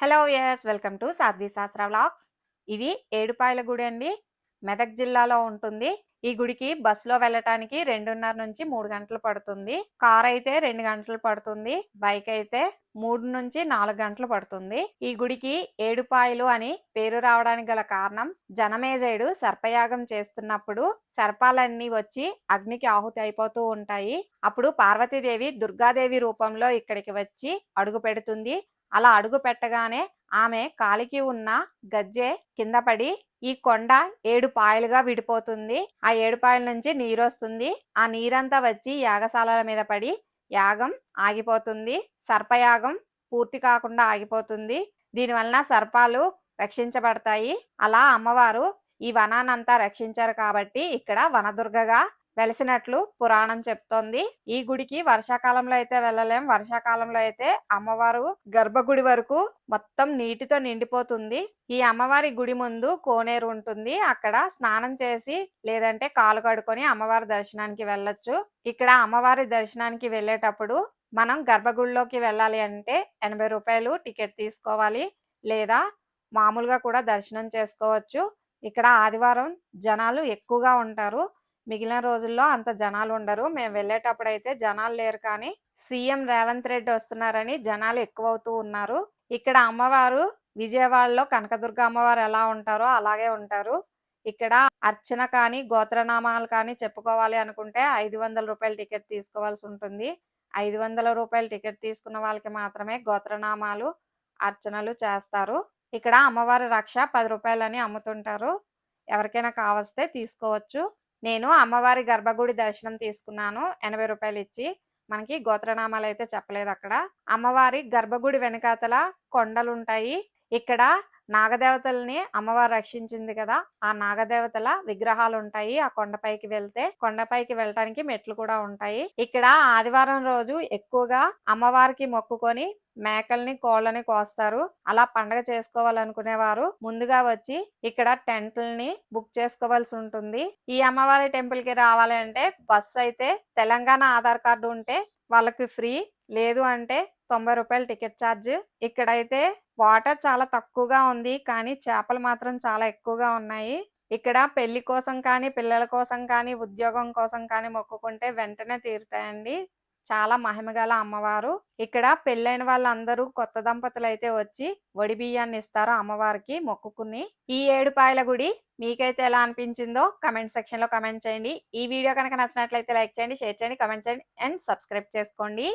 Hello yes welcome to Sadhvi Shastra vlogs. ఇది ఏడుపాయల గుడి అండి. మెదక్ జిల్లాలో ఉంటుంది. ఈ గుడికి బస్సులో వెళ్ళటానికి రెండున్నర నుంచి మూడు గంటలు పడుతుంది. కార్ అయితే రెండు గంటలు పడుతుంది. బైక్ అయితే మూడు నుంచి నాలుగు గంటలు పడుతుంది. ఈ గుడికి ఏడుపాయలు అని పేరు రావడానికి గల కారణం జనమేజయుడు సర్పయాగం చేస్తున్నప్పుడు సర్పాలన్నీ వచ్చి అగ్నికి ఆహుతి అయిపోతూ ఉంటాయి. అప్పుడు పార్వతీదేవి దుర్గాదేవి రూపంలో ఇక్కడికి వచ్చి అడుగు పెడుతుంది. అలా అడుగు పెట్టగానే ఆమె కాలికి ఉన్న గజ్జె కింద పడి ఈ కొండ ఏడు పాయలుగా విడిపోతుంది. ఆ ఏడు పాయల నుంచి నీరు వస్తుంది ఆ నీరంతా వచ్చి యాగశాలల మీద పడి యాగం ఆగిపోతుంది. సర్పయాగం పూర్తి కాకుండా ఆగిపోతుంది. దీనివలన సర్పాలు రక్షించబడతాయి. అలా అమ్మవారు ఈ వనానంతా రక్షించారు కాబట్టి ఇక్కడ వనదుర్గగా వెలిసినట్లు పురాణం చెప్తోంది. ఈ గుడికి వర్షాకాలంలో అయితే వెళ్ళలేం. వర్షాకాలంలో అయితే అమ్మవారు గర్భగుడి వరకు మొత్తం నీటితో నిండిపోతుంది. ఈ అమ్మవారి గుడి ముందు కోనేరు ఉంటుంది. అక్కడ స్నానం చేసి లేదంటే కాలు కడుకొని అమ్మవారి దర్శనానికి వెళ్ళొచ్చు. ఇక్కడ అమ్మవారి దర్శనానికి వెళ్ళేటప్పుడు మనం గర్భగుడిలోకి వెళ్ళాలి అంటే ఎనభై రూపాయలు టికెట్ తీసుకోవాలి లేదా మామూలుగా కూడా దర్శనం చేసుకోవచ్చు. ఇక్కడ ఆదివారం జనాలు ఎక్కువగా ఉంటారు. మిగిలిన రోజుల్లో అంత జనాలు ఉండరు. మేము వెళ్ళేటప్పుడు అయితే జనాలు లేరు కానీ సీఎం రేవంత్ రెడ్డి వస్తున్నారని జనాలు ఎక్కువ అవుతూ ఉన్నారు. ఇక్కడ అమ్మవారు విజయవాడలో కనకదుర్గ అమ్మవారు ఎలా ఉంటారో అలాగే ఉంటారు. ఇక్కడ అర్చన కానీ గోత్రనామాలు కానీ చెప్పుకోవాలి అనుకుంటే ఐదు వందల రూపాయల టికెట్ తీసుకోవాల్సి ఉంటుంది. ఐదు వందల రూపాయల టికెట్ తీసుకున్న వాళ్ళకి మాత్రమే గోత్రనామాలు అర్చనలు చేస్తారు. ఇక్కడ అమ్మవారి రక్ష పది రూపాయలని అమ్ముతుంటారు. ఎవరికైనా కావస్తే తీసుకోవచ్చు. నేను అమ్మవారి గర్భగుడి దర్శనం తీసుకున్నాను. ఎనభై రూపాయలు ఇచ్చి మనకి గోత్రనామాలు అయితే చెప్పలేదు అక్కడ. అమ్మవారి గర్భగుడి వెనకాతల కొండలు ఉంటాయి ఇక్కడ నాగదేవతల్ని అమ్మవారు రక్షించింది కదా ఆ నాగదేవతల విగ్రహాలు ఉంటాయి ఆ కొండపైకి వెళ్తే కొండపైకి వెళ్ళటానికి మెట్లు కూడా ఉంటాయి. ఇక్కడ ఆదివారం రోజు ఎక్కువగా అమ్మవారికి మొక్కుకొని మేకల్ని కోళ్ళని కోస్తారు. అలా పండగ చేసుకోవాలనుకునేవారు. ముందుగా వచ్చి ఇక్కడ టెంట్లని బుక్ చేసుకోవాల్సి ఉంటుంది. ఈ అమ్మవారి టెంపుల్కి రావాలంటే బస్సు అయితే తెలంగాణ ఆధార్ కార్డు ఉంటే వాళ్ళకి ఫ్రీ. లేదు అంటే తొంభై రూపాయలు టికెట్ ఛార్జ్ ఇక్కడైతే వాటర్ చాలా తక్కువగా ఉంది. కానీ చేపలు మాత్రం చాలా ఎక్కువగా ఉన్నాయి. ఇక్కడ పెళ్ళి కోసం కానీ పిల్లల కోసం కానీ ఉద్యోగం కోసం కానీ మొక్కుకుంటే వెంటనే తీరుతాయండి. చాలా మహిమగల అమ్మవారు. ఇక్కడ పెళ్ళైన వాళ్ళందరూ కొత్త దంపతులు అయితే వచ్చి వడి బియ్యాన్ని ఇస్తారు అమ్మవారికి మొక్కుకుని. ఈ ఏడుపాయల గుడి మీకైతే ఎలా అనిపించిందో కమెంట్ సెక్షన్లో కమెంట్ చేయండి. ఈ వీడియో కనుక నచ్చినట్లయితే లైక్ చేయండి షేర్ చేయండి కమెంట్ చేయండి అండ్ సబ్స్క్రైబ్ చేసుకోండి.